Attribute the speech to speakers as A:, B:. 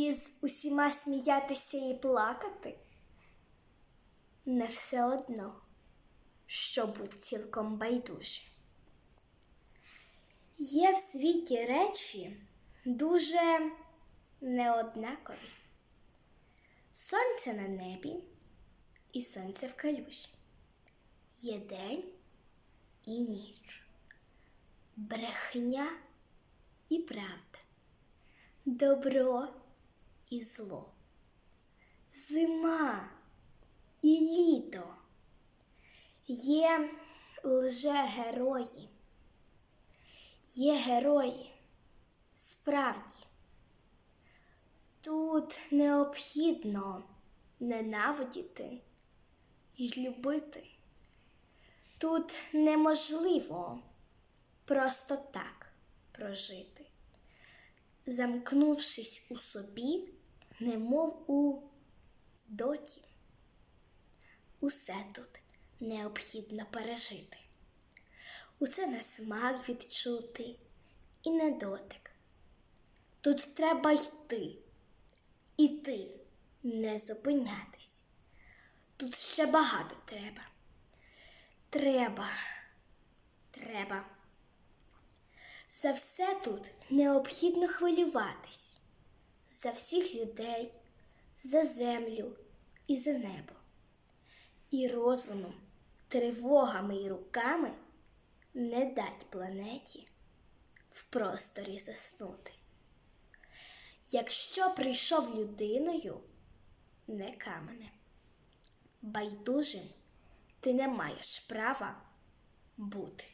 A: і з усіма сміятися і плакати, не все одно, що будь цілком байдужі. Є в світі речі дуже неоднакові. Сонце на небі і сонце в калюжі. Є день і ніч, брехня і правда, добро і зло, зима і літо. Є лже-герої, є герої справді. Тут необхідно ненавидіти і любити. Тут неможливо просто так прожити, замкнувшись у собі, немов у доті. Усе тут необхідно пережити. Усе на смак відчути і на дотик. Тут треба йти, іти, не зупинятись. Тут ще багато треба. Треба, треба. За все тут необхідно хвилюватись, за всіх людей, за землю і за небо. І розумом, тривогами і руками не дать планеті в просторі заснути. Якщо прийшов людиною, не каменем, байдужим ти не маєш права бути.